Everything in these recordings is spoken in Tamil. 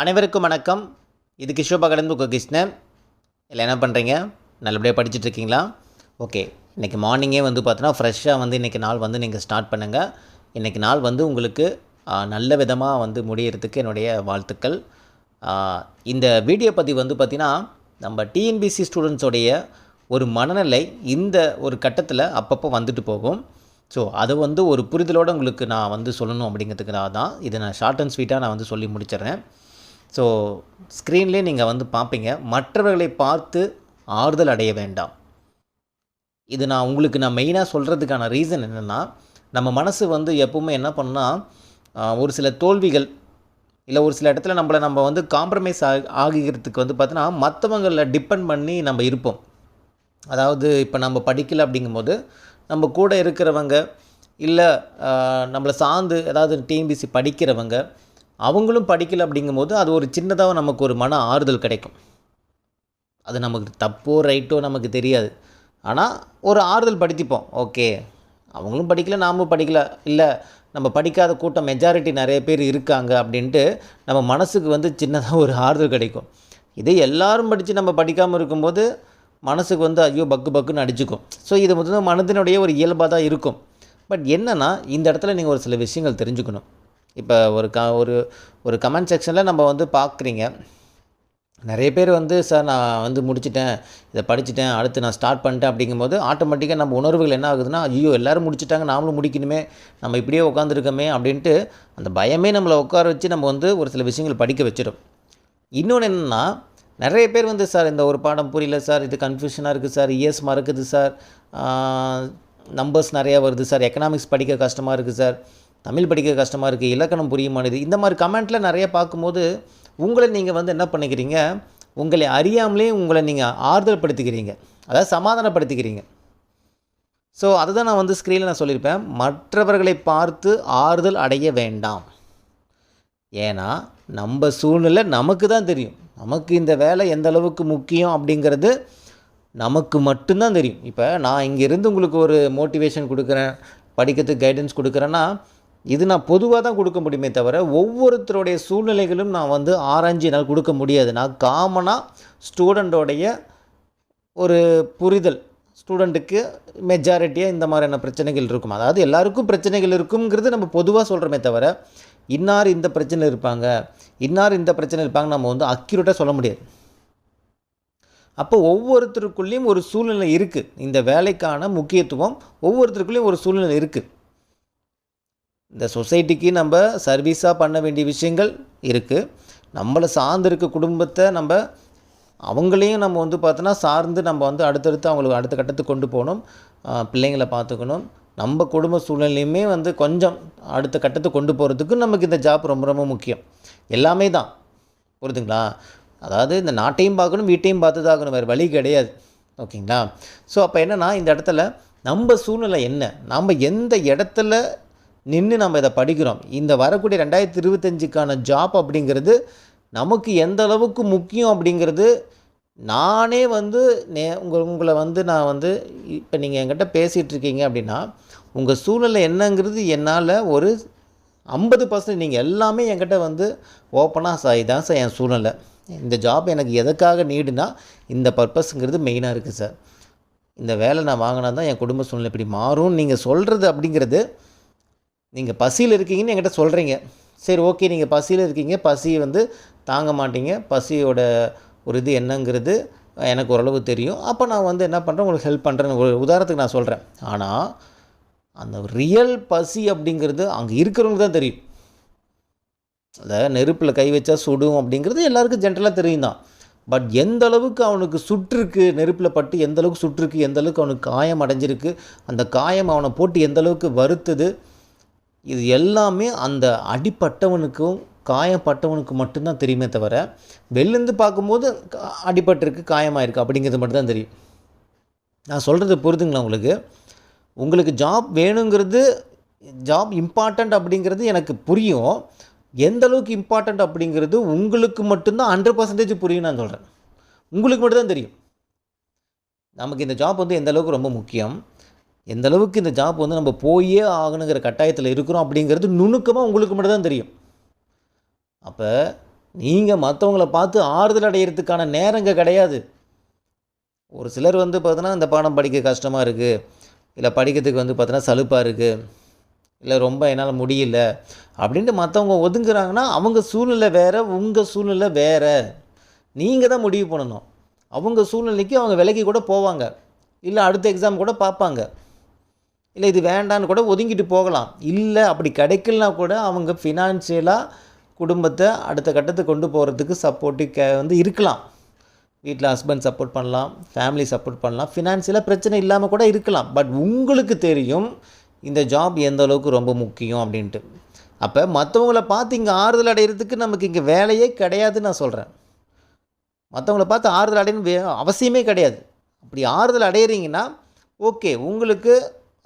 அனைவருக்கும் வணக்கம். இது கிஷோபா கடந்து கிருஷ்ணன். இல்லை என்ன பண்ணுறீங்க நல்லபடியாக படிச்சுட்டு இருக்கீங்களா? ஓகே. இன்றைக்கி மார்னிங்கே வந்து பார்த்தோன்னா ஃப்ரெஷ்ஷாக வந்து இன்றைக்கி நாள் வந்து நீங்கள் ஸ்டார்ட் பண்ணுங்கள் இன்றைக்கி நாள் வந்து உங்களுக்கு நல்ல விதமாக வந்து முடியறதுக்கு என்னுடைய வாழ்த்துக்கள். இந்த வீடியோ பதிவு வந்து பார்த்திங்கன்னா நம்ம டிஎன்பிசி ஸ்டூடெண்ட்ஸோடைய ஒரு மனநிலை இந்த ஒரு கட்டத்தில் அப்பப்போ வந்துட்டு போகும். ஸோ அதை வந்து ஒரு புரிதலோடு உங்களுக்கு நான் வந்து சொல்லணும் அப்படிங்கிறதுக்காக தான் இதை நான் ஷார்ட் அண்ட் ஸ்வீட்டாக நான் வந்து சொல்லி முடிச்சிடுறேன். ஸோ ஸ்க்ரீன்லேயே நீங்கள் வந்து பார்ப்பீங்க மற்றவர்களை பார்த்து ஆறுதல் அடைய வேண்டாம். இது நான் உங்களுக்கு நான் மெயினாக சொல்கிறதுக்கான ரீசன் என்னென்னா நம்ம மனசு வந்து எப்பவுமே என்ன பண்ணால் ஒரு சில தோல்விகள் இல்லை ஒரு சில இடத்துல நம்மளை நம்ம வந்து காம்ப்ரமைஸ் ஆகி ஆகிக்கிறதுக்கு வந்து பார்த்தீங்கன்னா மற்றவங்களில் டிபெண்ட் பண்ணி நம்ம இருப்போம். அதாவது இப்போ நம்ம படிக்கல அப்படிங்கும்போது நம்ம கூட இருக்கிறவங்க இல்லை நம்மளை சார்ந்து ஏதாவது டிஎன்பிசி படிக்கிறவங்க அவங்களும் படிக்கலை அப்படிங்கும்போது அது ஒரு சின்னதாக நமக்கு ஒரு மன ஆறுதல் கிடைக்கும். அது நமக்கு தப்போ ரைட்டோ நமக்கு தெரியாது. ஆனால் ஒரு ஆறுதல் படுத்திப்போம். ஓகே அவங்களும் படிக்கலை நாமும் படிக்கலை. இல்லை நம்ம படிக்காத கூட்டம் மெஜாரிட்டி நிறைய பேர் இருக்காங்க அப்படின்ட்டு நம்ம மனசுக்கு வந்து சின்னதாக ஒரு ஆறுதல் கிடைக்கும். இதே எல்லாரும் படித்து நம்ம படிக்காமல் இருக்கும்போது மனசுக்கு வந்து ஐயோ பக்கு பக்குன்னு அடிச்சுக்கும். ஸோ இது வந்து மனதினுடைய ஒரு இயல்பாக தான் இருக்கும். பட் என்னென்னா இந்த இடத்துல நீங்கள் ஒரு சில விஷயங்கள் தெரிஞ்சுக்கணும். இப்போ ஒரு க ஒரு ஒரு கமெண்ட் செக்ஷனில் நம்ம வந்து பார்க்குறீங்க. நிறைய பேர் வந்து சார் நான் வந்து முடிச்சிட்டேன் இதை படிச்சிட்டேன் அடுத்து நான் ஸ்டார்ட் பண்ணிட்டேன் அப்படிங்கும்போது ஆட்டோமேட்டிக்காக நம்ம உணர்வுகள் என்ன ஆகுதுன்னா ஐயோ எல்லாரும் முடிச்சிட்டாங்க நாமளும் முடிக்கணுமே நம்ம இப்படியே உட்காந்துருக்கோமே அப்படின்ட்டு அந்த பயமே நம்மளை உட்கார வச்சு நம்ம வந்து ஒரு சில விஷயங்கள் படிக்க வச்சிடும் இன்னொன்று என்னென்னா நிறைய பேர் வந்து சார் இந்த ஒரு பாடம் புரியல சார் இது கன்ஃபியூஷனாக இருக்குது சார் இஎஸ் மறக்குது சார் நம்பர்ஸ் நிறையா வருது சார் எக்கனாமிக்ஸ் படிக்க கஷ்டமாக இருக்குது சார் தமிழ் படிக்க கஷ்டமாக இருக்குது இலக்கணம் புரியுமானது இந்த மாதிரி கமெண்ட்டில் நிறைய பார்க்கும்போது உங்களை நீங்கள் வந்து என்ன பண்ணிக்கிறீங்க? உங்களை அறியாமலே உங்களை நீங்கள் ஆறுதல் படுத்திக்கிறீங்க அதாவது சமாதானப்படுத்திக்கிறீங்க. ஸோ அதுதான் நான் வந்து ஸ்க்ரீனில் நான் சொல்லியிருப்பேன். மற்றவர்களை பார்த்து ஆறுதல் அடைய வேண்டாம். ஏன்னா நம்ம சூழ்நிலை நமக்கு தான் தெரியும். நமக்கு இந்த வேலை எந்த அளவுக்கு முக்கியம் அப்படிங்கிறது நமக்கு மட்டும்தான் தெரியும். இப்போ நான் இங்கேருந்து உங்களுக்கு ஒரு மோட்டிவேஷன் கொடுக்குறேன் படிக்கிறதுக்கு கைடன்ஸ் கொடுக்குறேன்னா இது நான் பொதுவாக தான் கொடுக்க முடியுமே தவிர ஒவ்வொருத்தருடைய சூழ்நிலைகளும் நான் வந்து ஆராய்ஞ்சு என்னால் கொடுக்க முடியாது நான் காமனாக ஸ்டூடெண்ட்டோடைய ஒரு புரிதல் ஸ்டூடெண்ட்டுக்கு மெஜாரிட்டியாக இந்த மாதிரியான பிரச்சனைகள் இருக்கும். அதாவது எல்லாருக்கும் பிரச்சனைகள் இருக்குங்கிறது நம்ம பொதுவாக சொல்கிறோமே தவிர இன்னார் இந்த பிரச்சனை இருப்பாங்க இன்னார் இந்த பிரச்சனை இருப்பாங்க நம்ம வந்து அக்யூரேட்டாக சொல்ல முடியாது. அப்போ ஒவ்வொருத்தருக்குள்ளேயும் ஒரு சூழ்நிலை இருக்குது இந்த வேலைக்கான முக்கியத்துவம் ஒவ்வொருத்தருக்குள்ளேயும் ஒரு சூழ்நிலை இருக்குது இந்த சொசைட்டிக்கு நம்ம சர்வீஸாக பண்ண வேண்டிய விஷயங்கள் இருக்குது நம்மளை சார்ந்து இருக்க குடும்பத்தை நம்ம அவங்களையும் நம்ம வந்து பார்த்தோன்னா சார்ந்து நம்ம வந்து அடுத்தடுத்து அவங்களுக்கு அடுத்த கட்டத்துக்கு கொண்டு போகணும். பிள்ளைங்களை பார்த்துக்கணும். நம்ம குடும்ப சூழ்நிலையுமே வந்து கொஞ்சம் அடுத்த கட்டத்துக்கு கொண்டு போகிறதுக்கு நமக்கு இந்த ஜாப் ரொம்ப ரொம்ப முக்கியம். எல்லாமே தான். புரியுதுங்களா? அதாவது இந்த நாட்டையும் பார்க்கணும் வீட்டையும் பார்த்து தான் ஆகணும் வேறு வழி கிடையாது. ஓகேங்களா? ஸோ அப்போ என்னென்னா இந்த இடத்துல நம்ம சூழ்நிலை என்ன? நம்ம எந்த இடத்துல நின்று நம்ம இதை படிக்கிறோம். இந்த வரக்கூடிய ரெண்டாயிரத்தி இருபத்தஞ்சுக்கான ஜாப் அப்படிங்கிறது நமக்கு எந்த அளவுக்கு முக்கியம் அப்படிங்கிறது நானே வந்து நே உங்கள் உங்களை வந்து நான் வந்து இப்போ நீங்கள் என்கிட்ட பேசிகிட்டு இருக்கீங்க அப்படின்னா உங்கள் சூழ்நிலை என்னங்கிறது என்னால் ஒரு ஐம்பது பர்சன்ட் நீங்கள் எல்லாமே என்கிட்ட வந்து ஓப்பனாக சார் இதான் சார் என் சூழ்நிலை. இந்த ஜாப் எனக்கு எதுக்காக நீடுனா இந்த பர்பஸ்ங்கிறது மெயினாக இருக்குது சார் இந்த வேலை நான் வாங்கினா தான் என் குடும்ப சூழ்நிலை இப்படி மாறும் நீங்கள் சொல்கிறது அப்படிங்கிறது நீங்கள் பசியில் இருக்கீங்கன்னு என்கிட்ட சொல்கிறீங்க சரி ஓகே நீங்கள் பசியில் இருக்கீங்க. பசி வந்து தாங்க மாட்டீங்க. பசியோட ஒரு இது என்னங்கிறது எனக்கு ஓரளவு தெரியும். அப்போ நான் வந்து என்ன பண்ணுறேன் உங்களுக்கு ஹெல்ப் பண்ணுறேன்னு ஒரு உதாரணத்துக்கு நான் சொல்கிறேன் ஆனால் அந்த ரியல் பசி அப்படிங்கிறது அங்கே இருக்கிறவங்களுக்கு தான் தெரியும். அதை நெருப்பில் கை வச்சா சுடும் அப்படிங்கிறது எல்லாருக்கும் ஜென்ரலாக தெரியும் தான். பட் எந்த அளவுக்கு அவனுக்கு சுற்றுருக்கு நெருப்பில் பட்டு எந்த அளவுக்கு சுற்றுருக்கு எந்த அளவுக்கு அவனுக்கு காயம் அடைஞ்சிருக்கு அந்த காயம் அவனை போட்டு எந்த அளவுக்கு வருத்துது இது எல்லாமே அந்த அடிப்பட்டவனுக்கும் காயப்பட்டவனுக்கு மட்டும்தான் தெரியுமே தவிர வெளிலேருந்து பார்க்கும்போது அடிபட்டிருக்கு காயமாயிருக்கு அப்படிங்கிறது மட்டும்தான் தெரியும். நான் சொல்கிறது புரிதுங்களா உங்களுக்கு? உங்களுக்கு ஜாப் வேணுங்கிறது ஜாப் இம்பார்ட்டண்ட் அப்படிங்கிறது எனக்கு புரியும். எந்த அளவுக்கு இம்பார்ட்டண்ட் அப்படிங்கிறது உங்களுக்கு மட்டும்தான் ஹண்ட்ரட் பர்சன்டேஜ் புரியும் நான் சொல்கிறேன் உங்களுக்கு மட்டும்தான் தெரியும். நமக்கு இந்த ஜாப் வந்து எந்த அளவுக்கு ரொம்ப முக்கியம்? எந்த அளவுக்கு இந்த ஜாப் வந்து நம்ம போயே ஆகணுங்கிற கட்டாயத்தில் இருக்கிறோம் அப்படிங்கிறது நுணுக்கமாக உங்களுக்கு மட்டும் தான் தெரியும். அப்போ நீங்கள் மற்றவங்கள பார்த்து ஆறுதல் அடையிறதுக்கான நேரங்க கிடையாது. ஒரு சிலர் வந்து பார்த்தோன்னா இந்த பாடம் படிக்க கஷ்டமாக இருக்குது இல்லை படிக்கிறதுக்கு வந்து பார்த்தோன்னா சலுப்பாக இருக்குது இல்லை ரொம்ப என்னால் முடியல அப்படின்ட்டு மற்றவங்க ஒதுங்குறாங்கன்னா அவங்க சூழ்நிலை வேறு உங்கள் சூழ்நிலை வேறு. நீங்கள் தான் முடிவு பண்ணணும். அவங்க சூழ்நிலைக்கு அவங்க விலகி கூட போவாங்க. இல்லை அடுத்த எக்ஸாம் கூட பார்ப்பாங்க. இல்லை இது வேண்டான்னு கூட ஒதுங்கிட்டு போகலாம். இல்லை அப்படி கிடைக்கலனா கூட அவங்க ஃபினான்ஷியலாக குடும்பத்தை அடுத்த கட்டத்துக்கு கொண்டு போகிறதுக்கு சப்போர்ட்டிவ் கே வந்து இருக்கலாம். வீட்டில் ஹஸ்பண்ட் சப்போர்ட் பண்ணலாம் ஃபேமிலி சப்போர்ட் பண்ணலாம் ஃபினான்ஷியலாக பிரச்சனை இல்லாமல் கூட இருக்கலாம். பட் உங்களுக்கு தெரியும் இந்த ஜாப் எந்த அளவுக்கு ரொம்ப முக்கியம் அப்படின்ட்டு. அப்போ மற்றவங்கள பார்த்து இங்கே ஆறுதல் அடைகிறதுக்கு நமக்கு இங்கே வேலையே கிடையாதுன்னு நான் சொல்கிறேன் மற்றவங்கள பார்த்து ஆறுதல் அடையணும் வே அவசியமே கிடையாது. அப்படி ஆறுதல் அடையிறீங்கன்னா ஓகே உங்களுக்கு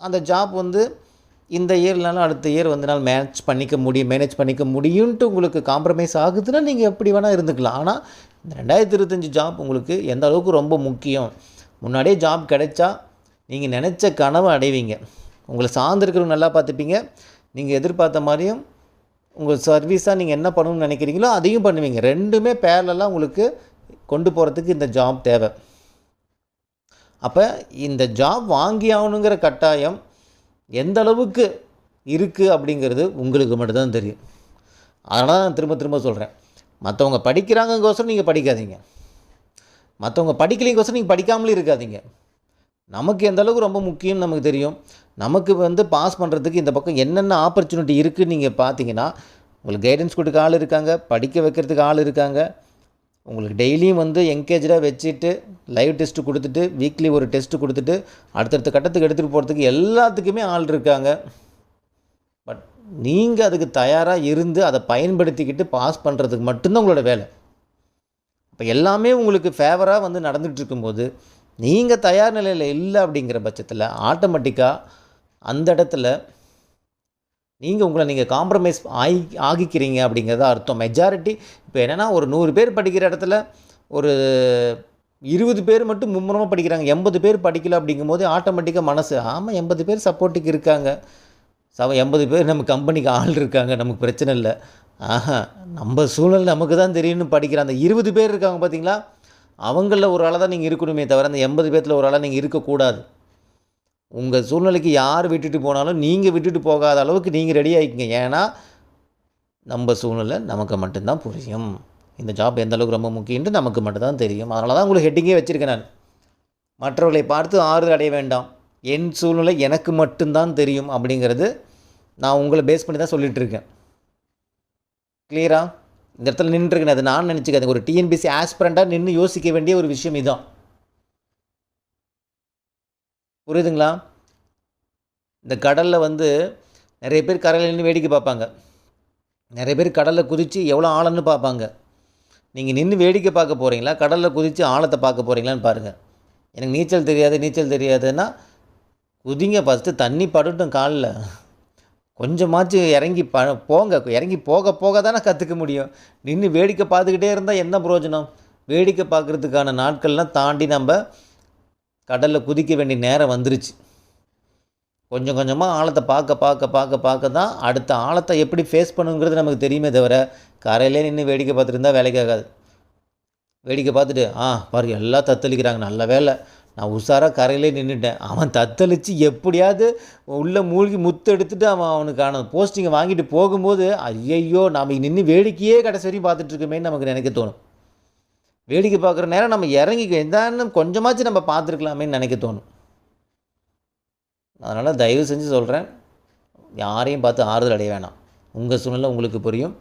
அந்த ஜாப் வந்து இந்த இயர்னாலும் அடுத்த இயர் வந்து மேனேஜ் பண்ணிக்க முடியும் மேனேஜ் பண்ணிக்க முடியும்ன்ட்டு உங்களுக்கு காம்ப்ரமைஸ் ஆகுதுன்னா நீங்கள் எப்படி வேணால் இருந்துக்கலாம். ஆனால் இந்த ரெண்டாயிரத்தி இருபத்தஞ்சி ஜாப் உங்களுக்கு எந்த அளவுக்கு ரொம்ப முக்கியம்? முன்னாடியே ஜாப் கிடைச்சா நீங்கள் நினச்ச கனவை அடைவீங்க. உங்களை சார்ந்திருக்கிறவங்க நல்லா பார்த்துப்பீங்க. நீங்கள் எதிர்பார்த்த மாதிரியும் உங்கள் சர்வீஸாக நீங்கள் என்ன பண்ணணும்னு நினைக்கிறீங்களோ அதையும் பண்ணுவீங்க. ரெண்டுமே பேரலெல்லாம் உங்களுக்கு கொண்டு போகிறதுக்கு இந்த ஜாப் தேவை. அப்போ இந்த ஜாப் வாங்கி ஆகணுங்கிற கட்டாயம் எந்த அளவுக்கு இருக்குது அப்படிங்கிறது உங்களுக்கு மட்டும்தான் தெரியும். அதனால் நான் திரும்ப திரும்ப சொல்கிறேன் மற்றவங்க படிக்கிறாங்கங்கோசரம் நீங்கள் படிக்காதீங்க. மற்றவங்க படிக்கலைங்கோசரம் நீங்கள் படிக்காமலே இருக்காதீங்க. நமக்கு எந்த அளவுக்கு ரொம்ப முக்கியம் நமக்கு தெரியும். நமக்கு வந்து பாஸ் பண்ணுறதுக்கு இந்த பக்கம் என்னென்ன ஆப்பர்ச்சுனிட்டி இருக்குதுன்னு நீங்கள் பார்த்தீங்கன்னா உங்களுக்கு கைடன்ஸ் கொடுக்க ஆள் இருக்காங்க படிக்க வைக்கிறதுக்கு ஆள் இருக்காங்க உங்களுக்கு டெய்லியும் வந்து என்கேஜாக வச்சுட்டு லைவ் டெஸ்ட்டு கொடுத்துட்டு வீக்லி ஒரு டெஸ்ட்டு கொடுத்துட்டு அடுத்தடுத்த கட்டத்துக்கு எடுத்துகிட்டு போகிறதுக்கு எல்லாத்துக்குமே ஆள் இருக்காங்க. பட் நீங்கள் அதுக்கு தயாராக இருந்து அதை பயன்படுத்திக்கிட்டு பாஸ் பண்ணுறதுக்கு மட்டும்தான் உங்களோட வேலை. இப்போ எல்லாமே உங்களுக்கு ஃபேவராக வந்து நடந்துகிட்டு இருக்கும்போது நீங்கள் தயார் நிலையில் இல்லை அப்படிங்கிற பட்சத்தில் ஆட்டோமேட்டிக்காக அந்த இடத்துல நீங்கள் உங்களை நீங்கள் காம்ப்ரமைஸ் ஆகி ஆகிக்கிறீங்க அப்படிங்கிறத அர்த்தம். மெஜாரிட்டி இப்போ என்னென்னா ஒரு நூறு பேர் படிக்கிற இடத்துல ஒரு இருபது பேர் மட்டும் மும்முரமாக படிக்கிறாங்க. எண்பது பேர் படிக்கல அப்படிங்கும்போது ஆட்டோமேட்டிக்காக மனசு ஆமாம் எண்பது பேர் சப்போர்ட்டுக்கு இருக்காங்க. சவ எண்பது பேர் நம்ம கம்பெனிக்கு ஆள் இருக்காங்க. நமக்கு பிரச்சனை இல்லை. ஆஹா நம்ம சூழல் நமக்கு தான் தெரியும்னு படிக்கிற அந்த இருபது பேர் இருக்காங்க பார்த்தீங்களா அவங்களில் ஒரு ஆளாக தான் நீங்கள் இருக்கணுமே தவிர அந்த எண்பது பேர்த்தில் ஒரு ஆளாக நீங்கள் இருக்கக்கூடாது. உங்கள் சூழ்நிலைக்கு யார் விட்டுட்டு போனாலும் நீங்கள் விட்டுட்டு போகாத அளவுக்கு நீங்கள் ரெடி ஆகிக்கிங்க ஏன்னா நம்ம சூழ்நிலை நமக்கு மட்டும்தான் புரியும். இந்த ஜாப் எந்த அளவுக்கு ரொம்ப முக்கியன்ட்டு நமக்கு மட்டும்தான் தெரியும். அதனால தான் உங்களுக்கு ஹெட்டிங்கே வச்சுருக்கேன் நான். மற்றவர்களை பார்த்து ஆறுதல் அடைய வேண்டாம். என் சூழ்நிலை எனக்கு மட்டும்தான் தெரியும் அப்படிங்கிறது நான் உங்களை பேஸ் பண்ணி தான் சொல்லிகிட்ருக்கேன் கிளியரா இந்த இடத்துல நின்றுருக்கேன். அது நான் நினச்சிக்காது ஒரு டிஎன்பிசி ஆஸ்பிரண்ட்டாக நின்று யோசிக்க வேண்டிய ஒரு விஷயம் இதுதான் புரியுதுங்களா? இந்த கடலில் வந்து நிறைய பேர் கரையில் நின்று வேடிக்கை பார்ப்பாங்க. நிறைய பேர் கடலில் குதித்து எவ்வளோ ஆழம்னு பார்ப்பாங்க. நீங்கள் நின்று வேடிக்கை பார்க்க போகிறீங்களா கடலில் குதித்து ஆழத்தை பார்க்க போகிறீங்களான்னு பாருங்கள் எனக்கு நீச்சல் தெரியாது நீச்சல் தெரியாதுன்னா குதிங்க ஃபஸ்ட்டு தண்ணி படட்டும் காலில். கொஞ்சமாச்சும் இறங்கி ப போங்க. இறங்கி போக போக தானே கற்றுக்க முடியும். நின்று வேடிக்கை பார்த்துக்கிட்டே இருந்தால் என்ன பிரயோஜனம்? வேடிக்கை பார்க்குறதுக்கான நாட்கள்லாம் தாண்டி நம்ம கடலில் குதிக்க வேண்டிய நேரம் வந்துருச்சு. கொஞ்சம் கொஞ்சமாக ஆழத்தை பார்க்க பார்க்க பார்க்க பார்க்க தான் அடுத்த ஆழத்தை எப்படி ஃபேஸ் பண்ணுங்கிறது நமக்கு தெரியுமே தவிர கரையிலே நின்று வேடிக்கை பார்த்துட்டு வேலைக்கு ஆகாது. வேடிக்கை பார்த்துட்டு ஆ பாரு எல்லாம் தத்தளிக்கிறாங்க நல்ல வேலை. நான் உஷாராக கரையிலே நின்றுட்டேன் அவன் தத்தளித்து எப்படியாவது உள்ளே மூழ்கி முத்து எடுத்துட்டு அவன் அவனுக்கான போஸ்டிங்கை வாங்கிட்டு போகும்போது ஐயையோ நாம் நின்று வேடிக்கையே கடைசி வரையும் பார்த்துட்ருக்கோமேன்னு நமக்கு நினைக்க தோணும். வேடிக்கை பார்க்குற நேரம் நம்ம இறங்கி எந்தான்னு கொஞ்சமாச்சும் நம்ம பார்த்துருக்கலாமேன்னு நினைக்க தோணும். அதனால் தயவு செஞ்சு சொல்கிறேன் யாரையும் பார்த்து ஆறுதல் அடைய வேணாம். உங்கள் சூழ்நிலை உங்களுக்கு புரியும்.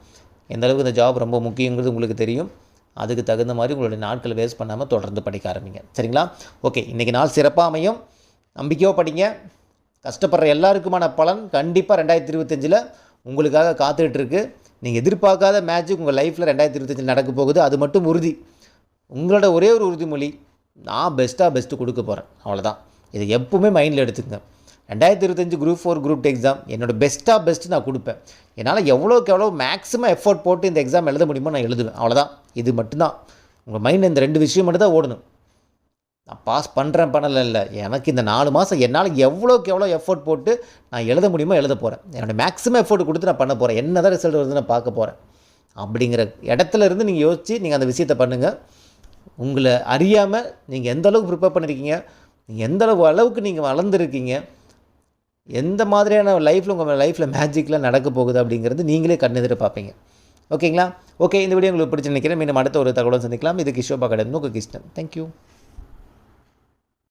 எந்த அளவுக்கு இந்த ஜாப் ரொம்ப முக்கியங்கிறது உங்களுக்கு தெரியும். அதுக்கு தகுந்த மாதிரி உங்களுடைய நாட்களை வேஸ்ட் பண்ணாமல் தொடர்ந்து படிக்க ஆரம்பிங்க. சரிங்களா? ஓகே இன்றைக்கி நாள் சிறப்பாக அமையும். நம்பிக்கையோ படிங்க. கஷ்டப்படுற எல்லாருக்குமான பலன் கண்டிப்பாக ரெண்டாயிரத்தி இருபத்தஞ்சில் உங்களுக்காக காத்துட்ருக்கு நீங்கள் எதிர்பார்க்காத மேட்ச்சு உங்கள் லைஃப்பில் ரெண்டாயிரத்தி இருபத்தஞ்சில் நடக்க போகுது. அது மட்டும் உறுதி. உங்களோட ஒரே ஒரு உறுதிமொழி நான் பெஸ்ட்டாக பெஸ்ட்டு கொடுக்க போகிறேன் அவ்வளோதான் இதை எப்பவுமே மைண்டில் எடுத்துக்கங்க. ரெண்டாயிரத்தி இருபத்தஞ்சு குரூப் ஃபோர் குரூப் எக்ஸாம் என்னோடய பெஸ்ட்டாக பெஸ்ட்டு நான் கொடுப்பேன். என்னால் எவ்வளோக்கு எவ்வளோ மேக்ஸிமம் எஃபோர்ட் போட்டு இந்த எக்ஸாம் எழுத முடியுமோ நான் எழுதுவேன். அவ்வளோதான் இது மட்டும்தான். உங்கள் மைண்ட் இந்த ரெண்டு விஷயம் மட்டும் தான் ஓடணும். நான் பாஸ் பண்ணுறேன் பண்ணலை இல்லை. எனக்கு இந்த நாலு மாதம் என்னால் எவ்வளோக்கு எவ்வளோ எஃபோர்ட் போட்டு நான் எழுத முடியுமோ எழுத போகிறேன் என்னோடய மேக்ஸிமம் எஃபோர்ட் கொடுத்து நான் பண்ண போகிறேன் என்ன தான் ரிசல்ட் வருதுன்னு நான் பார்க்க போகிறேன் அப்படிங்கிற இடத்துல இருந்து நீங்கள் யோசித்து நீங்கள் அந்த விஷயத்தை பண்ணுங்கள் உங்களை அறியாமல் நீங்கள் எந்த அளவுக்கு ப்ரிப்பேர் பண்ணியிருக்கீங்க நீங்கள் எந்த அளவு அளவுக்கு நீங்கள் வளர்ந்துருக்கீங்க எந்த மாதிரியான லைஃப்பில் உங்கள் லைஃப்பில் மேஜிக்லாம் நடக்க போகுது அப்படிங்கிறது நீங்களே கண்ணெதிர பார்ப்பீங்க. ஓகேங்களா ஓகே இந்த வீடியோ உங்களுக்கு பிடிச்சி நினைக்கிறேன் மீண்டும் அடுத்த ஒரு தகவலும் சந்திக்கலாம். இது கிஷோபா கடை உங்கள் கிருஷ்ணன். தேங்க்யூ